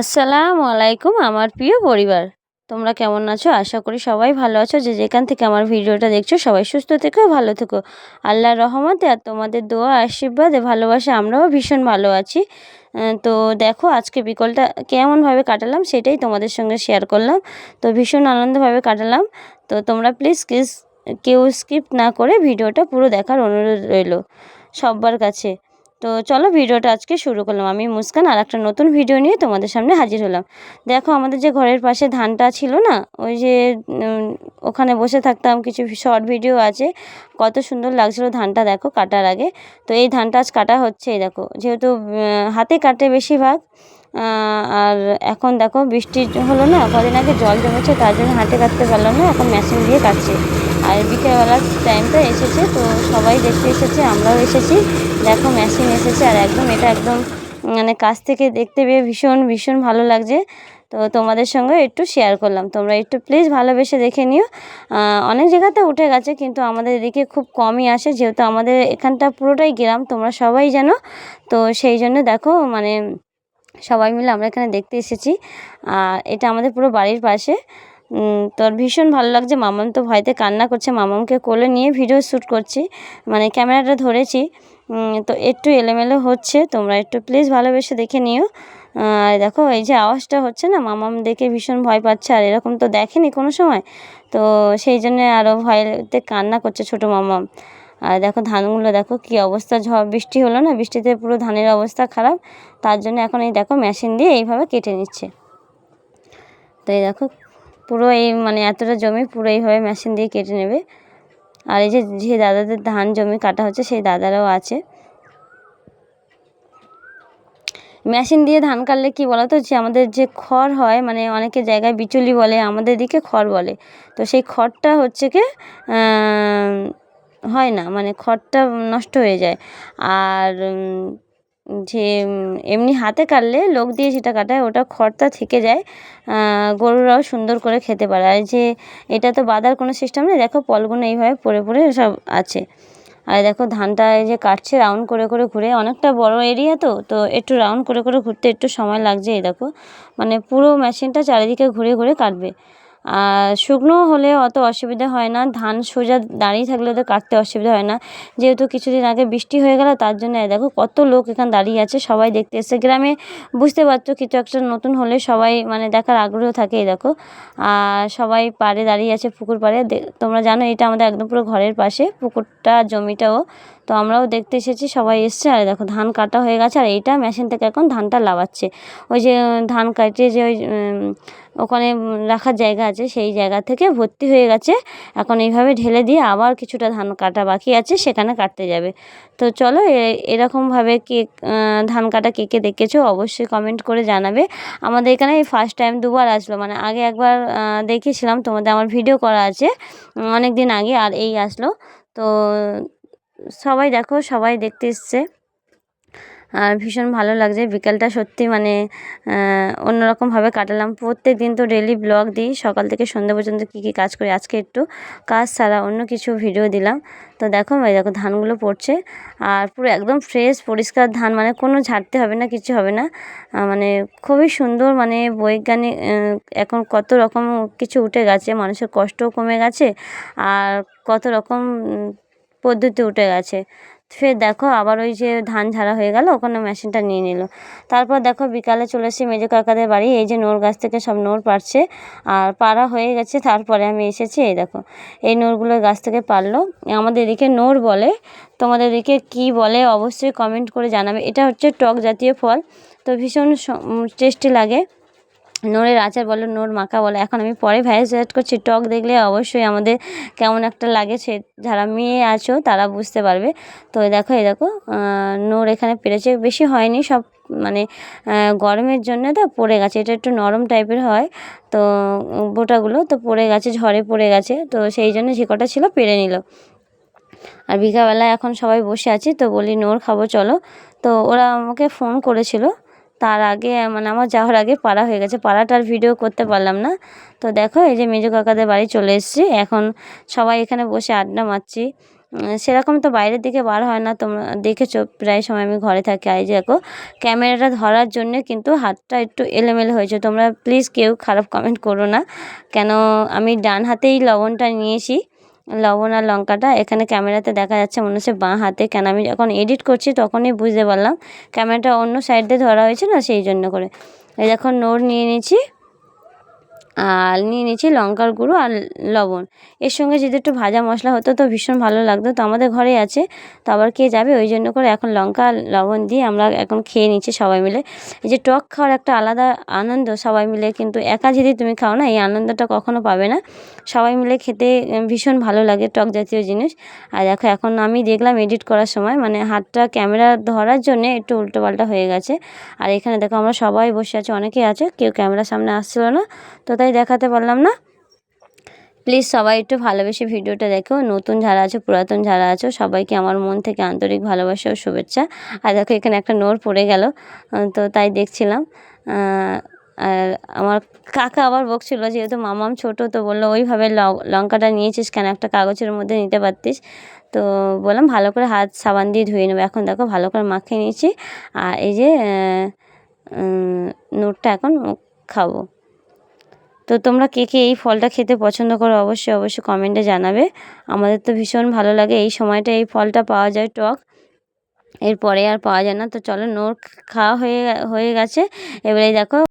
আসসালামু আলাইকুম আমার প্রিয় পরিবার। তোমরা কেমন আছো? আশা করি সবাই ভালো আছো। যে যেখান থেকে আমার ভিডিওটা দেখছ, সবাই সুস্থ থেকো, ভালো থেকো। আল্লাহর রহমতে আর তোমাদের দোয়া, আশীর্বাদে, ভালোবাসা, আমরাও ভীষণ ভালো আছি। তো দেখো, আজকে বিকলটা কেমনভাবে কাটালাম সেটাই তোমাদের সঙ্গে শেয়ার করলাম। তো ভীষণ আনন্দভাবে কাটালাম। তো তোমরা প্লিজ কেউ স্কিপ না করে ভিডিওটা পুরো দেখার অনুরোধ রইল সব্বার কাছে। তো চলো ভিডিওটা আজকে শুরু করলাম। আমি মুস্কান আর একটা নতুন ভিডিও নিয়ে তোমাদের সামনে হাজির হলাম। দেখো, আমাদের যে ঘরের পাশে ধানটা ছিল না, ওই যে ওখানে বসে থাকতাম, কিছু শর্ট ভিডিও আছে। কত সুন্দর লাগছিল ধানটা, দেখো, কাটার আগে। তো এই ধানটা আজ কাটা হচ্ছে দেখো। যেহেতু হাতে কাটে বেশিরভাগ আর এখন দেখো, বৃষ্টি হলো না, কদিন আগে জল জমেছে, তার জন্য হাতে কাটতে পারলাম না, এখন মেশিন দিয়ে কাটছে। আর বিকেলবেলার টাইমটা এসেছে, তো সবাই দেখতে এসেছে, আমরাও এসেছি। দেখো মেশিন এসেছে আর একদম এটা একদম মানে কাছ থেকে দেখতে পেয়ে ভীষণ ভীষণ ভালো লাগছে। তো তোমাদের সঙ্গে একটু শেয়ার করলাম। তোমরা একটু প্লিজ ভালোবেসে দেখে নিও। অনেক জায়গাতে উঠে গেছে, কিন্তু আমাদের এদিকে খুব কমই আসে। যেহেতু আমাদের এখানটা পুরোটাই গ্রাম, তোমরা সবাই জানো। তো সেই জন্য দেখো মানে সবাই মিলে আমরা এখানে দেখতে এসেছি। আর এটা আমাদের পুরো বাড়ির পাশে। উম, তো ভীষণ ভালো লাগছে। মামাম তো ভয়তে কান্না করছে। মামামকে কোলে নিয়ে ভিডিও শ্যুট করছি। মানে ক্যামেরাটা ধরেছি। তো একটু এলোমেলো হচ্ছে। তোমরা একটু প্লিজ ভালোবেসে দেখে নিও। আর দেখো এই যে আওয়াজটা হচ্ছে না মামাম দেখে ভীষণ ভয় পাচ্ছে। আর এরকম তো দেখেনি কোনো সময়। তো সেই জন্য আরও ভয়তে কান্না করছে ছোটো মামাম। আর দেখো ধানগুলো দেখো কি অবস্থা। ঝড় বৃষ্টি হলো না? বৃষ্টিতে পুরো ধানের অবস্থা খারাপ। তার জন্য এখন এই দেখো মেশিন দিয়ে এইভাবে কেটে নিচ্ছে। তো এই দেখো পুরো এই মানে এতটা জমি পুরো এইভাবে মেশিন দিয়ে কেটে নেবে। আর এই যে যে দাদাদের ধান জমি কাটা হচ্ছে, সেই দাদারাও আছে। মেশিন দিয়ে ধান কাটলে কি বলতো, যে আমাদের যে খড় হয় মানে অনেকে জায়গায় বিচুলি বলে, আমাদের দিকে খড় বলে। তো সেই খড়টা হচ্ছে কি হয় না মানে খড়টা নষ্ট হয়ে যায়। আর যে এমনি হাতে কাটলে লোক দিয়ে যেটা কাটায় ওটা খড়টা থেকে যায় গরুরাও সুন্দর করে খেতে পারে। আর যে, এটা তো বাঁধার কোনো সিস্টেম নেই, দেখো পলগুলো এইভাবে পড়ে পড়ে সব আছে। আর দেখো ধানটা এই যে কাটছে রাউন্ড করে করে ঘুরে, অনেকটা বড় এরিয়া তো তো একটু রাউন্ড করে করে ঘুরতে একটু সময় লাগছে, এই দেখো। মানে পুরো মেশিনটা চারিদিকে ঘুরে ঘুরে কাটবে। শুকনো হলে অত অসুবিধা হয় না। ধান সোজা দাঁড়িয়ে থাকলে তো কাটতে অসুবিধা হয় না। যেহেতু কিছুদিন আগে বৃষ্টি হয়ে গেল, তার জন্য দেখো কত লোক এখানে দাঁড়িয়ে আছে, সবাই দেখতে এসছে। গ্রামে বুঝতে পারছ কিছু একটা নতুন হলে সবাই মানে দেখার আগ্রহ থাকে এই দেখো। আর সবাই পাড়ে দাঁড়িয়ে আছে, পুকুর পাড়ে। তোমরা জানো এটা আমাদের একদম পুরো ঘরের পাশে, পুকুরটা, জমিটাও। তো আমরাও দেখতে এসেছি, সবাই এসছে। আর দেখো ধান কাটা হয়ে গেছে, আর এইটা মেশিন থেকে এখন ধানটা লাগাচ্ছে ওই যে, ধান কাটিয়ে যে ওই ওখানে রাখার জায়গা আছে, সেই জায়গা থেকে ভর্তি হয়ে গেছে। এখন এইভাবে ঢেলে দিয়ে আবার কিছুটা ধান কাটা বাকি আছে, সেখানে কাটতে যাবে। তো চলো এরকমভাবে কেক ধান কাটা কে কে দেখেছ অবশ্যই কমেন্ট করে জানাবে। আমাদের এখানে এই ফার্স্ট টাইম দুবার আসলো মানে আগে একবার দেখেছিলাম তোমাদের আমার ভিডিও করা আছে অনেক দিন আগে আর এই আসলো। তো সবাই দেখো, সবাই দেখতে এসছে। আর ভীষণ ভালো লাগছে। বিকালটা সত্যি মানে অন্যরকমভাবে কাটালাম। প্রত্যেক দিন তো ডেলি ব্লগ দিই। সকাল থেকে সন্ধ্যা পর্যন্ত কী কী কাজ করি, আজকে একটু কাজ ছাড়া অন্য কিছু ভিডিও দিলাম। তো দেখো, এই দেখো ধানগুলো পড়ছে। আর পুরো একদম ফ্রেশ পরিষ্কার ধান মানে কোনো ঝাড়তে হবে না, কিছু হবে না। মানে খুবই সুন্দর মানে বৈজ্ঞানিক এখন কত রকম কিছু উঠে গেছে। মানুষের কষ্টও কমে গেছে, আর কত রকম পদ্ধতি উঠে গেছে। ফের দেখো আবার ওই যে ধান ঝাড়া হয়ে গেল, ওখানে মেশিনটা নিয়ে নিল। তারপর দেখো বিকালে চলে এসেছি মেজো কাকাদের বাড়ি, এই যে নোর গাছ থেকে সব নোর পাড়ছে, আর পাড়া হয়ে গেছে, তারপরে আমি এসেছি, এই দেখো, এই নোরগুলো গাছ থেকে পারল আমাদের এদিকে নোর বলে, তোমাদের এদিকে কি বলে অবশ্যই কমেন্ট করে জানাবে। এটা হচ্ছে টক জাতীয় ফল, তো ভীষণ টেস্টি লাগে। নোরের আচার বলো, নোর মাখা বলো, এখন আমি পরে ভ্যারাইজ অ্যাড করছি। টক দেখলে অবশ্যই আমাদের কেমন একটা লাগে সে, যারা মেয়ে আছো তারা বুঝতে পারবে। তো দেখো, এই দেখো নোর এখানে পেরেছে। বেশি হয়নি, সব মানে গরমের জন্য তো পড়ে গেছে। এটা একটু নরম টাইপের হয়। তো বোটাগুলো তো পড়ে গেছে, ঝড়ে পড়ে গেছে। তো সেই জন্য যে কটা ছিল পেরে নিল। আর বিকালবেলায় এখন সবাই বসে আছি, তো বলি, নোর খাব, চলো। তো ওরা আমাকে ফোন করেছিল। তার আগে মানে আমার যাওয়ার আগে পাড়া হয়ে গেছে। পাড়াটার ভিডিও করতে পারলাম না। তো দেখো, এই যে মেজো কাকাদের বাড়ি চলে এসেছি। এখন সবাই এখানে বসে আড্ডা মারছি। সেরকম তো বাইরের দিকে বার হয় না। তোমরা দেখেছ, প্রায় সময় আমি ঘরে থাকি। যে দেখো, ক্যামেরাটা ধরার জন্য কিন্তু হাতটা একটু এলোমেলো হয়েছে। তোমরা প্লিজ কেউ খারাপ কমেন্ট করো না। কেন, আমি ডান হাতেই লবণটা নিয়েছি। লবণ আর লঙ্কাটা এখানে ক্যামেরাতে দেখা যাচ্ছে, মনে হচ্ছে বাঁ হাতে। কেন আমি যখন এডিট করছি তখনই বুঝতে পারলাম। ক্যামেরাটা অন্য সাইড দিয়ে ধরা হয়েছে না, সেই জন্য করে। এই দেখো নোর নিয়ে নিয়েছি আর নিয়ে নিয়েছি লঙ্কার গুঁড়ো আর লবণ। এর সঙ্গে যদি একটু ভাজা মশলা হতো তো ভীষণ ভালো লাগতো। তো আমাদের ঘরে আছে। তো আবার কে যাবে? ওই জন্য করে এখন লঙ্কা আর লবণ দিয়ে আমরা এখন খেয়ে নিচ্ছি সবাই মিলে। এই যে টক খাওয়ার একটা আলাদা আনন্দ সবাই মিলে। কিন্তু একা যদি তুমি খাও না, এই আনন্দটা কখনো পাবে না। সবাই মিলে খেতে ভীষণ ভালো লাগে টক জাতীয় জিনিস। আর দেখো, এখন আমি দেখলাম এডিট করার সময় মানে হাতটা ক্যামেরা ধরার জন্য একটু উল্টোপাল্টা হয়ে গেছে। আর এখানে দেখো, আমরা সবাই বসে আছি, অনেকেই আছে, কেউ ক্যামেরার সামনে আসছিল না। তো তাই দেখাতে পারলাম না? প্লিজ সবাই একটু ভালোবেসে ভিডিওটা দেখো। নতুন যারা আছে, পুরাতন যারা আছো, সবাইকে আমার মন থেকে আন্তরিক ভালোবাসা ও শুভেচ্ছা। আর দেখো, এখানে একটা নোর পড়ে গেল। তো তাই দেখছিলাম। আর আমার কাকা আবার বকছিল, যেহেতু মামাম ছোট, তো বলল ওইভাবে লঙ্কাটা নিয়েছিস কেন? একটা কাগজের মধ্যে নিতে পারতিস। তো বললাম, ভালো করে হাত সাবান দিয়ে ধুয়ে নেব। এখন দেখো, ভালো করে মাখিয়ে নিয়েছি। আর এই যে নোটটা এখন খাব। তো তোমরা কে কে এই ফলটা খেতে পছন্দ করো অবশ্যই অবশ্যই কমেন্টে জানাবে। আমাদের তো ভীষণ ভালো লাগে এই সময়টা এই ফলটা পাওয়া যায় টক। এরপরে আর পাওয়া যায় না। তো চলো, নোর খাওয়া হয়ে হয়ে গেছে। এবারে দেখো